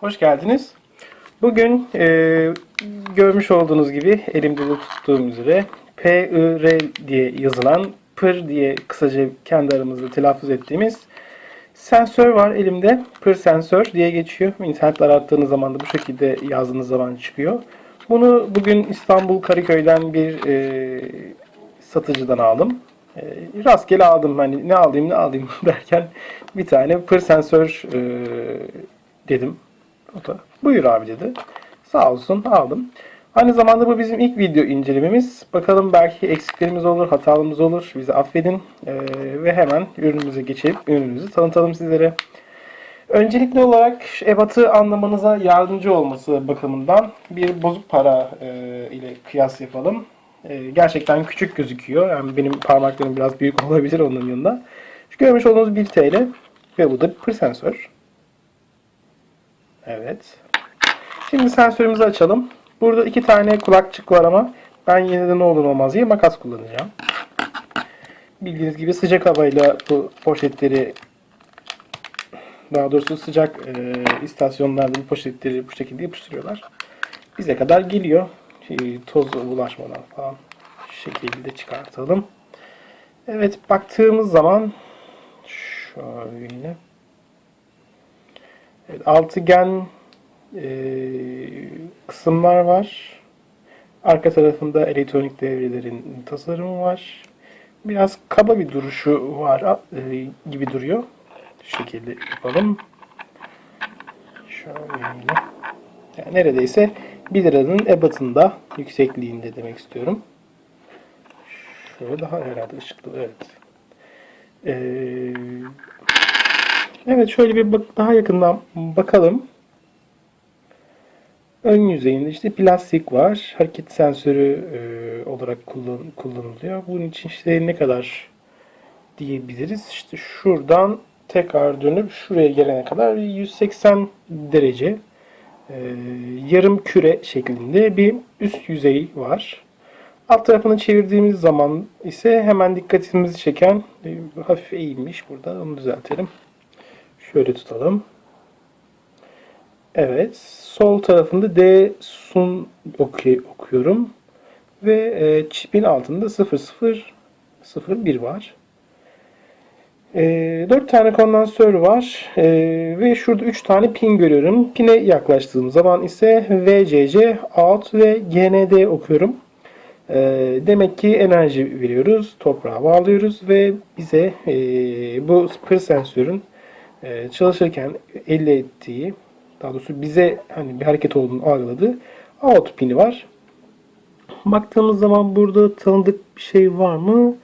Hoş geldiniz. Bugün e, görmüş olduğunuz gibi elimde de tuttuğum üzere P-I-R diye yazılan pır diye kısaca kendi aramızda telaffuz ettiğimiz sensör var elimde. Pır sensör diye geçiyor. İnternette arattığınız zaman da bu şekilde yazdığınız zaman çıkıyor. Bunu bugün İstanbul Karaköy'den bir e, satıcıdan aldım. E, rastgele aldım. Hani ne alayım ne alayım derken bir tane pır sensör e, dedim. O da buyur abi dedi. Sağ olsun aldım. Aynı zamanda bu bizim ilk video incelememiz. Bakalım belki eksiklerimiz olur, hatalarımız olur. Bizi affedin. Ee, ve hemen ürünümüze geçip ürünümüzü tanıtalım sizlere. Öncelikli olarak ebatı anlamanıza yardımcı olması bakımından bir bozuk para e, ile kıyas yapalım. E, gerçekten küçük gözüküyor. Yani benim parmaklarım biraz büyük olabilir onun yanında. Şu görmüş olduğunuz 1 TL ve bu da pır sensör. Evet. Şimdi sensörümüzü açalım. Burada iki tane kulakçık var ama ben yine de ne olur olmaz diye makas kullanacağım. Bildiğiniz gibi sıcak havayla bu poşetleri daha doğrusu sıcak e, istasyonlarda bu poşetleri bu şekilde yapıştırıyorlar. Bize kadar geliyor. Şey, toz bulaşmadan falan şu şekilde çıkartalım. Evet baktığımız zaman şöyle Altıgen e, kısımlar var. Arka tarafında elektronik devrelerin tasarımı var. Biraz kaba bir duruşu var e, gibi duruyor. Şu şekilde yapalım. Şöyle. Yani neredeyse 1 liranın ebatında yüksekliğinde demek istiyorum. Şöyle daha herhalde ışıklı. Evet. Ee, Evet şöyle bir bak daha yakından bakalım. Ön yüzeyinde işte plastik var. Hareket sensörü e, olarak kullan, kullanılıyor. Bunun için işte ne kadar diyebiliriz. İşte şuradan tekrar dönüp şuraya gelene kadar 180 derece e, yarım küre şeklinde bir üst yüzey var. Alt tarafını çevirdiğimiz zaman ise hemen dikkatimizi çeken e, hafif eğilmiş burada. Onu düzeltelim. Şöyle tutalım. Evet. Sol tarafında D sun oku- okuyorum. Ve e, çipin altında 0001 var. E, 4 tane kondansör var. E, ve şurada 3 tane pin görüyorum. Pine yaklaştığım zaman ise VCC, out ve GND okuyorum. E, demek ki enerji veriyoruz. Toprağa bağlıyoruz ve bize e, bu pır sensörün e, çalışırken elde ettiği daha doğrusu bize hani bir hareket olduğunu algıladığı out pini var. Baktığımız zaman burada tanıdık bir şey var mı?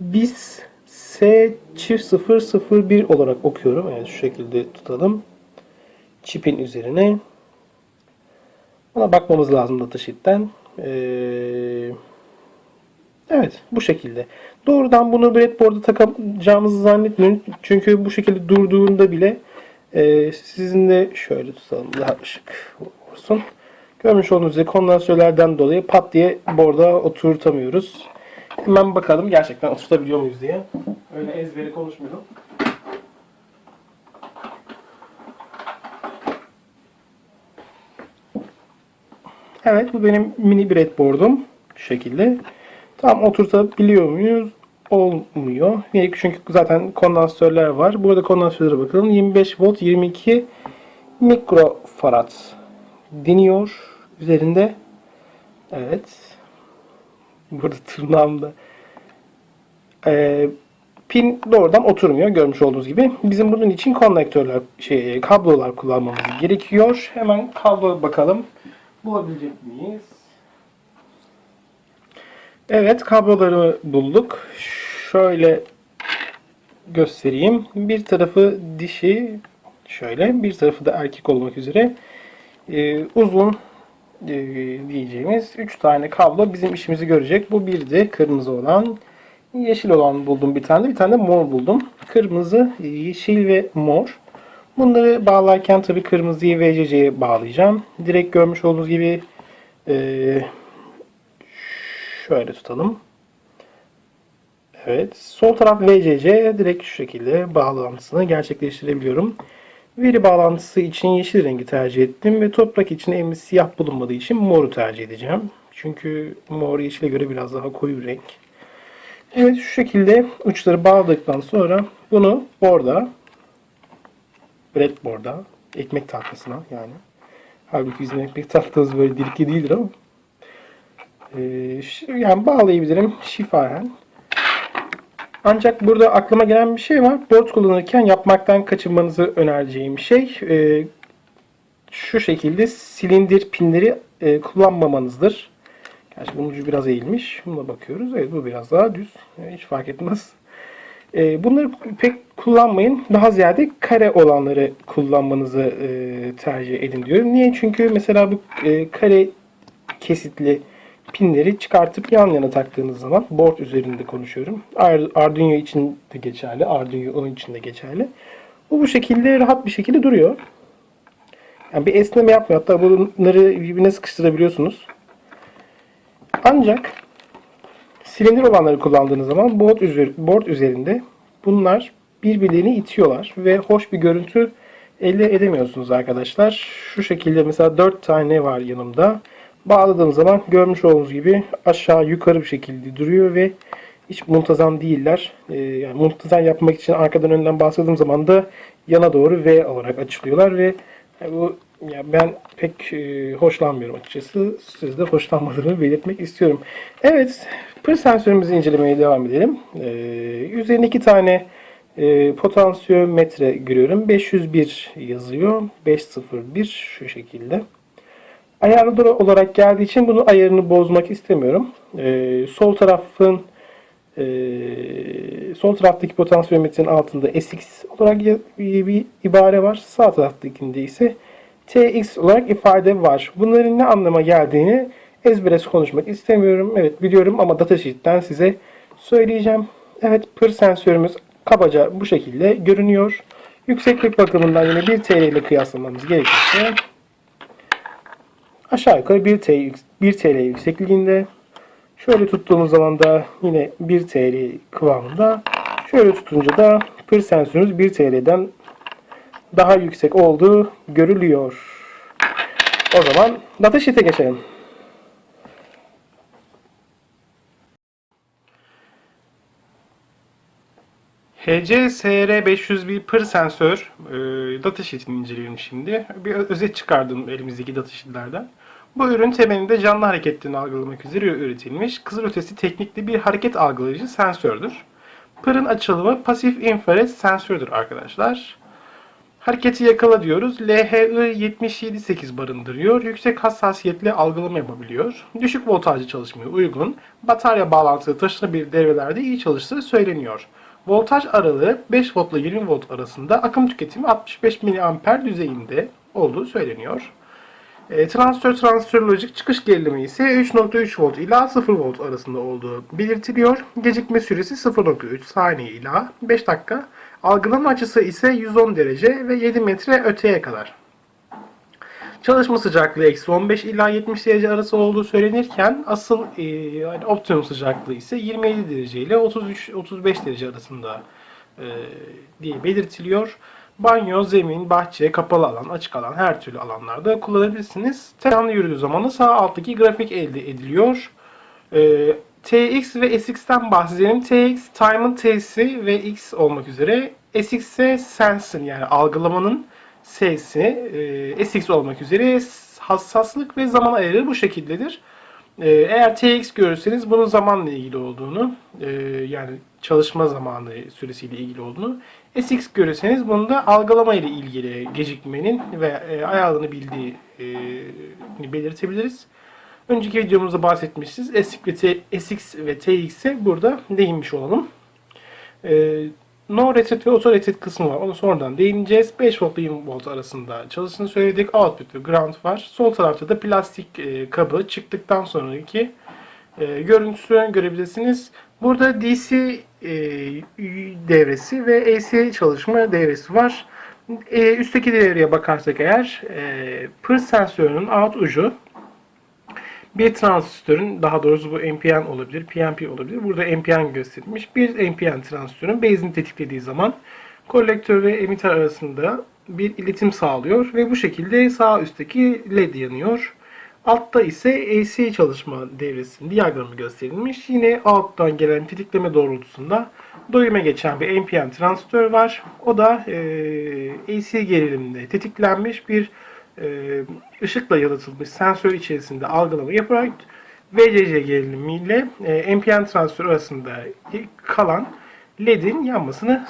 Biz S çift 001 olarak okuyorum. Evet şu şekilde tutalım. Çipin üzerine. Ona bakmamız lazım datasheet'ten. Ee, evet bu şekilde. Doğrudan bunu breadboard'a takacağımızı zannetmiyorum. Çünkü bu şekilde durduğunda bile e, sizin de şöyle tutalım daha ışık olsun. Görmüş olduğunuz üzere kondansörlerden dolayı pat diye board'a oturtamıyoruz. Hemen bakalım gerçekten oturtabiliyor muyuz diye. Öyle ezberi konuşmuyorum. Evet bu benim mini breadboard'um. Şu şekilde. Tam oturtabiliyor muyuz? Olmuyor. Niye? Çünkü zaten kondansörler var. Burada kondansörlere bakalım. 25 volt 22 mikrofarad deniyor üzerinde. Evet. Burada tırnağımda. Ee, pin doğrudan oturmuyor görmüş olduğunuz gibi. Bizim bunun için konnektörler, şey, kablolar kullanmamız gerekiyor. Hemen kablo bakalım. Bulabilecek miyiz? Evet kabloları bulduk. Şöyle göstereyim. Bir tarafı dişi şöyle bir tarafı da erkek olmak üzere e, uzun e, diyeceğimiz 3 tane kablo bizim işimizi görecek. Bu bir de kırmızı olan yeşil olan buldum bir tane bir tane de mor buldum. Kırmızı, yeşil ve mor. Bunları bağlarken tabii kırmızıyı VCC'ye bağlayacağım. Direkt görmüş olduğunuz gibi e, Şöyle tutalım. Evet. Sol taraf VCC direkt şu şekilde bağlantısını gerçekleştirebiliyorum. Veri bağlantısı için yeşil rengi tercih ettim ve toprak için elimde siyah bulunmadığı için moru tercih edeceğim. Çünkü mor yeşile göre biraz daha koyu bir renk. Evet şu şekilde uçları bağladıktan sonra bunu borda, breadboard'a, ekmek tahtasına yani. Halbuki bizim ekmek tahtamız böyle delikli değildir ama. Ee, yani bağlayabilirim şifayen. Ancak burada aklıma gelen bir şey var. Board kullanırken yapmaktan kaçınmanızı önereceğim şey e, şu şekilde silindir pinleri e, kullanmamanızdır. Gerçi bunun ucu biraz eğilmiş. Buna bakıyoruz. Evet bu biraz daha düz. Hiç fark etmez. E, bunları pek kullanmayın. Daha ziyade kare olanları kullanmanızı tercih edin diyorum. Niye? Çünkü mesela bu kare kesitli pinleri çıkartıp yan yana taktığınız zaman board üzerinde konuşuyorum. Ar- Arduino için de geçerli. Arduino Uno için de geçerli. Bu bu şekilde rahat bir şekilde duruyor. Yani bir esneme yapmıyor. Hatta bunları birbirine sıkıştırabiliyorsunuz. Ancak silindir olanları kullandığınız zaman board, üzer, board üzerinde bunlar birbirlerini itiyorlar ve hoş bir görüntü elde edemiyorsunuz arkadaşlar. Şu şekilde mesela 4 tane var yanımda. Bağladığım zaman görmüş olduğunuz gibi aşağı yukarı bir şekilde duruyor ve hiç muntazam değiller. Ee, yani muntazam yapmak için arkadan önden bastırdığım zaman da yana doğru V olarak açılıyorlar ve yani bu ya ben pek e, hoşlanmıyorum açıkçası. Siz de hoşlanmadığını belirtmek istiyorum. Evet, pır sensörümüzü incelemeye devam edelim. Ee, üzerine iki tane e, potansiyometre görüyorum. 501 yazıyor. 501 şu şekilde. Ayarlı olarak geldiği için bunun ayarını bozmak istemiyorum. Ee, sol tarafın e, sol taraftaki potansiyometrenin altında SX olarak bir ibare var. Sağ taraftakinde ise TX olarak ifade var. Bunların ne anlama geldiğini ezbere konuşmak istemiyorum. Evet biliyorum ama datasheet'ten size söyleyeceğim. Evet pır sensörümüz kabaca bu şekilde görünüyor. Yükseklik bakımından yine 1 TL ile kıyaslamamız gerekirse aşağı yukarı 1 TL, 1 TL yüksekliğinde. Şöyle tuttuğumuz zaman da yine 1 TL kıvamında. Şöyle tutunca da pır sensörümüz 1 TL'den daha yüksek olduğu görülüyor. O zaman datasheet'e geçelim. HCSR501 pır sensör e, datasheet'ini inceleyelim şimdi. Bir özet çıkardım elimizdeki datasheet'lerden. Bu ürün temelinde canlı hareketlerini algılamak üzere üretilmiş kızılötesi teknikli bir hareket algılayıcı sensördür. Pırın açılımı pasif infrared sensördür arkadaşlar. Hareketi yakala diyoruz. LHI 778 barındırıyor. Yüksek hassasiyetle algılama yapabiliyor. Düşük voltajlı çalışmaya uygun. Batarya bağlantılı taşınabilir devrelerde iyi çalıştığı söyleniyor. Voltaj aralığı 5 volt ile 20 volt arasında akım tüketimi 65 mA düzeyinde olduğu söyleniyor. E, transistör transistör lojik çıkış gerilimi ise 3.3 volt ila 0 volt arasında olduğu belirtiliyor. Gecikme süresi 0.3 saniye ila 5 dakika. Algılama açısı ise 110 derece ve 7 metre öteye kadar. Çalışma sıcaklığı eksi 15 ila 70 derece arası olduğu söylenirken asıl e, yani optimum sıcaklığı ise 27 derece ile 33-35 derece arasında e, diye belirtiliyor. Banyo, zemin, bahçe, kapalı alan, açık alan her türlü alanlarda kullanabilirsiniz. Tekrarlı yürüdüğü zaman da sağ alttaki grafik elde ediliyor. E, TX ve SX'ten bahsedelim. TX time'ın T'si ve X olmak üzere. SX ise sense'in yani algılamanın S'si, e, SX olmak üzere hassaslık ve zaman ayarı bu şekildedir. E, eğer TX görürseniz bunun zamanla ilgili olduğunu, e, yani çalışma zamanı süresiyle ilgili olduğunu, SX görürseniz bunun da algılama ile ilgili gecikmenin ve e, ayarını bildiği e, belirtebiliriz. Önceki videomuzda bahsetmişiz. SX ve, T, SX ve TX'e burada değinmiş olalım. E, no reset ve auto reset kısmı var. Onu sonradan değineceğiz. 5 volt ile 20 volt arasında çalıştığını söyledik. Output ve ground var. Sol tarafta da plastik e, kabı çıktıktan sonraki e, görüntüsü görebilirsiniz. Burada DC devresi ve AC çalışma devresi var. E, üstteki devreye bakarsak eğer e, pır sensörünün out ucu bir transistörün daha doğrusu bu NPN olabilir, PNP olabilir. Burada NPN gösterilmiş. Bir NPN transistörün base'ini tetiklediği zaman kolektör ve emitter arasında bir iletim sağlıyor ve bu şekilde sağ üstteki led yanıyor. Altta ise AC çalışma devresinin diyagramı gösterilmiş. Yine alttan gelen tetikleme doğrultusunda doyuma geçen bir NPN transistör var. O da e, AC geriliminde tetiklenmiş bir e, ışıkla yalıtılmış sensör içerisinde algılama yaparak VCC gerilimiyle e, NPN transistör arasında kalan LED'in yanmasını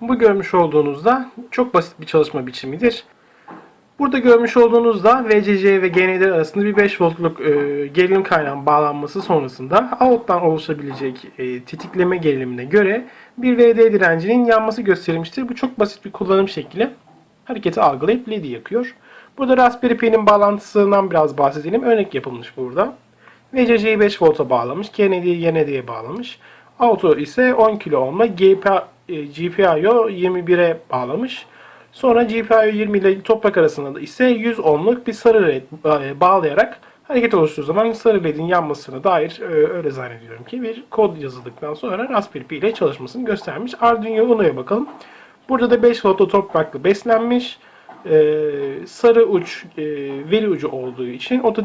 bu görmüş olduğunuzda çok basit bir çalışma biçimidir. Burada görmüş olduğunuzda VCC ve GND arasında bir 5 voltluk e, gerilim kaynağının bağlanması sonrasında out'tan oluşabilecek e, tetikleme gerilimine göre bir VD direncinin yanması gösterilmiştir. Bu çok basit bir kullanım şekli. Hareketi algılayıp LED'i yakıyor. Burada Raspberry Pi'nin bağlantısından biraz bahsedelim. Örnek yapılmış burada. VCC'yi 5 volta bağlamış. GND'yi GND'ye bağlamış. Auto ise 10 kilo ohm'la GPIO 21'e bağlamış. Sonra GPIO 20 ile toprak arasında da ise 100 ohmluk bir sarı led e, bağlayarak hareket oluştuğu zaman sarı ledin yanmasına dair e, öyle zannediyorum ki bir kod yazıldıktan sonra Raspberry Pi ile çalışmasını göstermiş. Arduino Uno'ya bakalım. Burada da 5 voltlu topraklı beslenmiş. E, sarı uç veri ucu olduğu için o da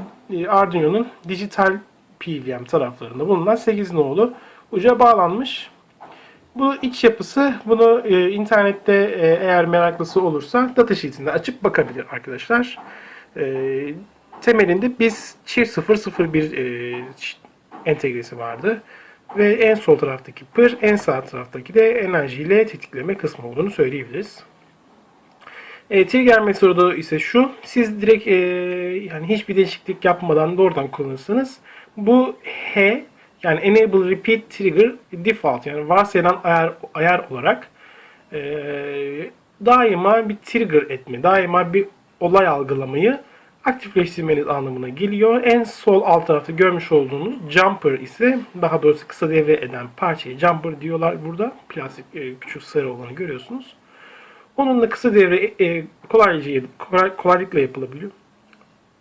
Arduino'nun dijital PWM taraflarında bulunan 8 nolu uca bağlanmış. Bu iç yapısı bunu e, internette e, eğer meraklısı olursa datasheet'inde açıp bakabilir arkadaşlar. E, temelinde biz çift 001 e, entegresi vardı. Ve en sol taraftaki pır, en sağ taraftaki de enerjiyle tetikleme kısmı olduğunu söyleyebiliriz. E, trigger metodu ise şu. Siz direkt e, yani hiçbir değişiklik yapmadan doğrudan kullanırsanız bu H yani enable repeat trigger default yani varsayılan ayar, ayar olarak e, daima bir trigger etme, daima bir olay algılamayı aktifleştirmeniz anlamına geliyor. En sol alt tarafta görmüş olduğunuz jumper ise daha doğrusu kısa devre eden parçayı jumper diyorlar burada. Plastik e, küçük sarı olanı görüyorsunuz. Onunla kısa devre e, kolaylıca, kolay, kolaylıkla yapılabiliyor.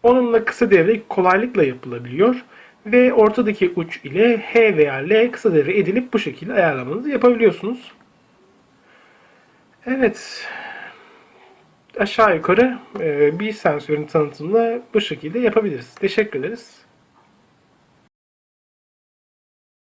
Onunla kısa devre kolaylıkla yapılabiliyor ve ortadaki uç ile H veya L kısa devre edilip bu şekilde ayarlamanızı yapabiliyorsunuz. Evet. Aşağı yukarı e, bir sensörün tanıtımını bu şekilde yapabiliriz. Teşekkür ederiz.